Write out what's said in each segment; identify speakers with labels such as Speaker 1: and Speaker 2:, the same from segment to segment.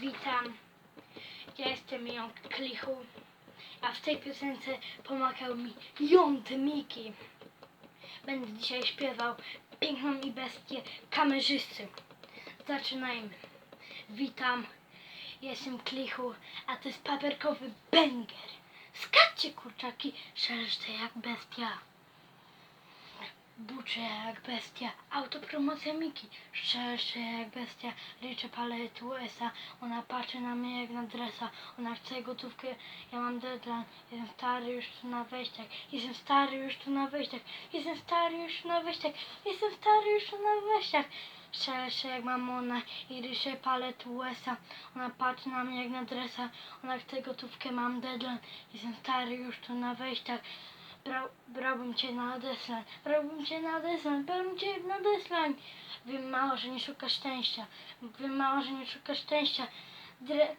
Speaker 1: Witam. Ja jestem ją Klichu, a w tej piosence pomagał mi Jąt Miki. Będę dzisiaj śpiewał piękną i bestię kamerzysty. Zaczynajmy. Witam. Jestem Klichu, a to jest paperkowy banger. Skaczcie kurczaki, szeleszczę jak bestia. Buczę jak bestia, autopromocja Miki, szczerze jak bestia, liczę paletu USA, ona patrzy na mnie jak na dresa, ona chce gotówkę, ja mam deadline, jestem stary już tu na wejściach, jestem stary już tu na wejściach, jestem stary już tu na wejściach, jestem stary już tu na wejściach. Szczerze jak mamona i ryszę palet USA, ona patrzy na mnie jak na dresa, ona chce gotówkę, mam deadline, jestem stary już tu na wejściach. Brał, brałbym cię na deseń, brałbym cię na deseń, brałbym cię na deseń. Wiem mało, że nie szukasz szczęścia. Wiem mało, że nie szukasz szczęścia. Dre,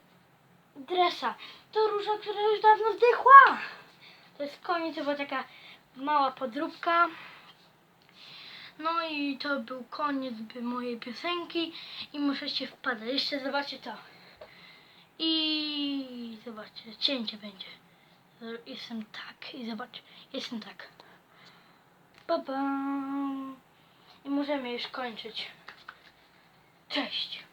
Speaker 1: dresa. To róża, która już dawno zdechła. To jest koniec, była taka mała podróbka. No i to był koniec mojej piosenki i muszę się wpadać. Jeszcze zobaczcie to. I zobaczcie, cięcie będzie. Jestem tak i zobacz, jestem tak. Ba bam. I możemy już kończyć. Cześć.